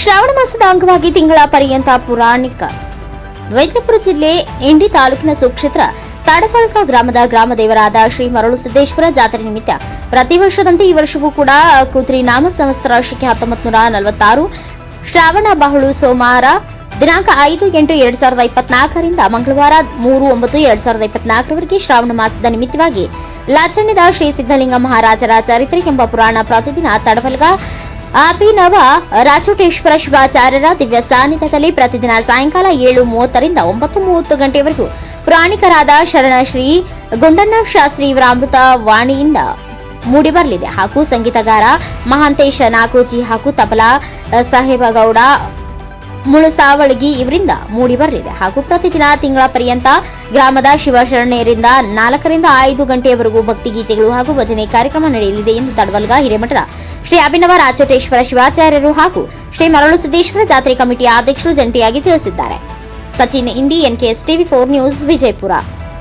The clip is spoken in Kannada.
ಶ್ರಾವಣ ಮಾಸದ ಅಂಗವಾಗಿ ತಿಂಗಳ ಪರ್ಯಂತ ಪುರಾಣಿಕ. ವಿಜಯಪುರ ಜಿಲ್ಲೆ ಇಂಡಿ ತಾಲೂಕಿನ ಸುಕ್ಷೇತ್ರ ತಾಡಪಾಲಕ ಗ್ರಾಮದ ಗ್ರಾಮದೇವರಾದ ಶ್ರೀ ಮರಳು ಸಿದ್ದೇಶ್ವರ ಜಾತ್ರೆ ನಿಮಿತ್ತ ಪ್ರತಿ ವರ್ಷದಂತೆ ಈ ವರ್ಷವೂ ಕೂಡ ಕುದ್ರಿ ನಾಮ ಸಂವತ್ಸರ ಶಕೆ ಹತ್ತೊಂಬತ್ತು ನೂರ ನಲವತ್ತಾರು. ಶ್ರಾವಣ, ಬಹಳು, ಸೋಮವಾರ ದಿನಾಂಕ ಐದು, ಎಂಟು, ಎರಡ್ ಸಾವಿರದ ಇಪ್ಪತ್ನಾಲ್ಕರಿಂದ ಮಂಗಳವಾರ ಮೂರು, ಒಂಬತ್ತು, ಎರಡ್ ಸಾವಿರದ ಇಪ್ಪತ್ನಾಲ್ಕರವರೆಗೆ ಶ್ರಾವಣ ಮಾಸದ ನಿಮಿತ್ತವಾಗಿ ಲಾಚಣ್ಯದ ಶ್ರೀ ಸಿದ್ದಲಿಂಗ ಮಹಾರಾಜರ ಚರಿತ್ರೆ ಎಂಬ ಪುರಾಣ ಪ್ರತಿದಿನ ತಡವಲ್ಗ ಅಭಿನವ ರಾಚೋಟೇಶ್ವರ ಶಿವಾಚಾರ್ಯರ ದಿವ್ಯ ಸಾನ್ನಿಧ್ಯದಲ್ಲಿ ಪ್ರತಿದಿನ ಸಾಯಂಕಾಲ ಏಳು ಮೂವತ್ತರಿಂದ ಒಂಬತ್ತು ಮೂವತ್ತು ಗಂಟೆವರೆಗೂ ಪ್ರಾಣಿಕರಾದ ಶರಣ ಶ್ರೀ ಗುಂಡಣ್ಣ ಶಾಸ್ತ್ರಿ ಇವರ ಅಮೃತ ವಾಣಿಯಿಂದ ಮೂಡಿಬರಲಿದೆ. ಹಾಗೂ ಸಂಗೀತಗಾರ ಮಹಾಂತೇಶ ನಾಕೋಜಿ ಹಾಗೂ ತಬಲಾ ಸಾಹೇಬಗೌಡ ಮುಳುಸಾವಳಗಿ ಇವರಿಂದ ಮೂಡಿಬರಲಿದೆ. ಹಾಗೂ ಪ್ರತಿದಿನ ತಿಂಗಳ ಪರ್ಯಂತ ಗ್ರಾಮದ ಶಿವಶರಣೆಯರಿಂದ ನಾಲ್ಕರಿಂದ ಐದು ಗಂಟೆಯವರೆಗೂ ಭಕ್ತಿಗೀತೆಗಳು ಹಾಗೂ ಭಜನೆ ಕಾರ್ಯಕ್ರಮ ನಡೆಯಲಿದೆ ಎಂದು ತಡವಲ್ಗ ಹಿರೇಮಠದ ಶ್ರೀ ಅಭಿನವ ರಾಚೋಟೇಶ್ವರ ಶಿವಾಚಾರ್ಯರು ಹಾಗೂ ಶ್ರೀ ಮರಳು ಸಿದ್ದೇಶ್ವರ ಜಾತ್ರೆ ಕಮಿಟಿಯ ಅಧ್ಯಕ್ಷರು ಜಂಟಿಯಾಗಿ ತಿಳಿಸಿದ್ದಾರೆ. Sachin, Indi NKS TV four news, Vijayapura.